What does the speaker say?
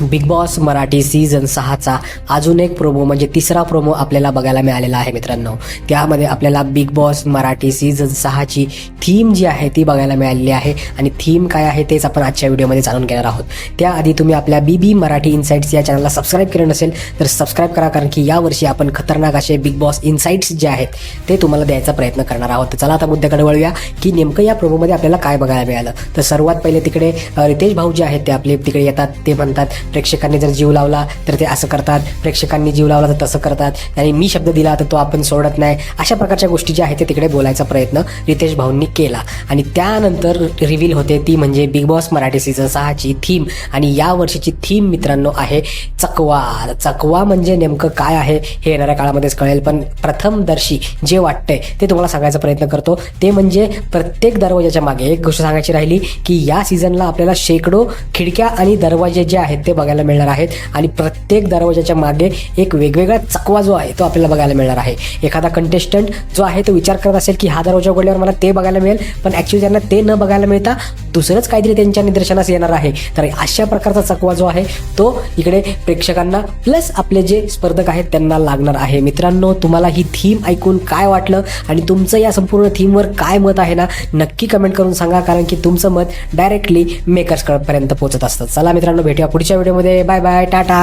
Big Boss Marathi season सहाचा अजून एक प्रोमो म्हणजे तिसरा प्रोमो आपल्याला बघायला मिळालेला आहे मित्रांनो. त्यामध्ये आपल्याला बिग बॉस मराठी सीझन सहाची थीम जी आहे ती बघायला मिळालेली आहे. आणि थीम काय आहे तेच आपण आजच्या व्हिडिओमध्ये जाणून घेणार आहोत. त्याआधी तुम्ही आपल्या बी बी मराठी इन्साईट्स या चॅनलला सबस्क्राईब केलं नसेल तर सबस्क्राईब करा कारण की यावर्षी आपण खतरनाक असे बिग बॉस इन्साईट्स जे आहेत ते तुम्हाला द्यायचा प्रयत्न करणार आहोत. चला आता मुद्द्याकडे वळूया की नेमकं या प्रोमोमध्ये आपल्याला काय बघायला मिळालं? तर सर्वात पहिले तिकडे रितेश भाऊ जे आहेत ते आपले तिकडे येतात ते म्हणतात प्रेक्षकांनी जर जीव लावला तर ते असं करतात. प्रेक्षकांनी जीव लावला तर तसं करतात. आणि मी शब्द दिला तर तो आपण सोडत नाही. अशा प्रकारच्या गोष्टी ज्या आहेत ते तिकडे बोलायचा प्रयत्न रितेश भाऊंनी केला. आणि त्यानंतर रिव्हील होते ती म्हणजे बिग बॉस मराठी सीझन सहाची थीम आणि या वर्षीची थीम मित्रांनो आहे चकवा. चकवा म्हणजे नेमकं काय आहे हे येणाऱ्या काळामध्येच कळेल. पण प्रथमदर्शी जे वाटतंय ते तुम्हाला सांगायचा प्रयत्न करतो. ते म्हणजे प्रत्येक दरवाजाच्या मागे एक गोष्ट सांगायची राहिली की या सीझनला आपल्याला शेकडो खिडक्या आणि दरवाजे जे आहेत ते बघायला मिळणार आहेत. आणि प्रत्येक दरवाजाच्या मागे एक वेगवेगळा चकवा जो आहे तो आपल्याला बघायला मिळणार आहे. एखादा कंटेस्टंट जो आहे तो विचार करत असेल की हा दरवाजा उघडल्यावर मला ते बघायला मिळेल पण ॲक्च्युली त्यांना ते न बघायला मिळता दुसरंच काहीतरी त्यांच्या निदर्शनास येणार आहे. तर अशा प्रकारचा चकवा जो आहे तो इकडे प्रेक्षकांना प्लस आपले जे स्पर्धक आहेत त्यांना लागणार आहे. मित्रांनो तुम्हाला ही थीम ऐकून काय वाटलं? आणि तुमचं या संपूर्ण थीमवर काय मत आहे ना नक्की कमेंट करून सांगा कारण की तुमचं मत डायरेक्टली मेकर्सकडपर्यंत पोहोचत असतं. चला मित्रांनो भेटूया पुढच्या ভিডিওর মধ্যে বাই বাই টাটা।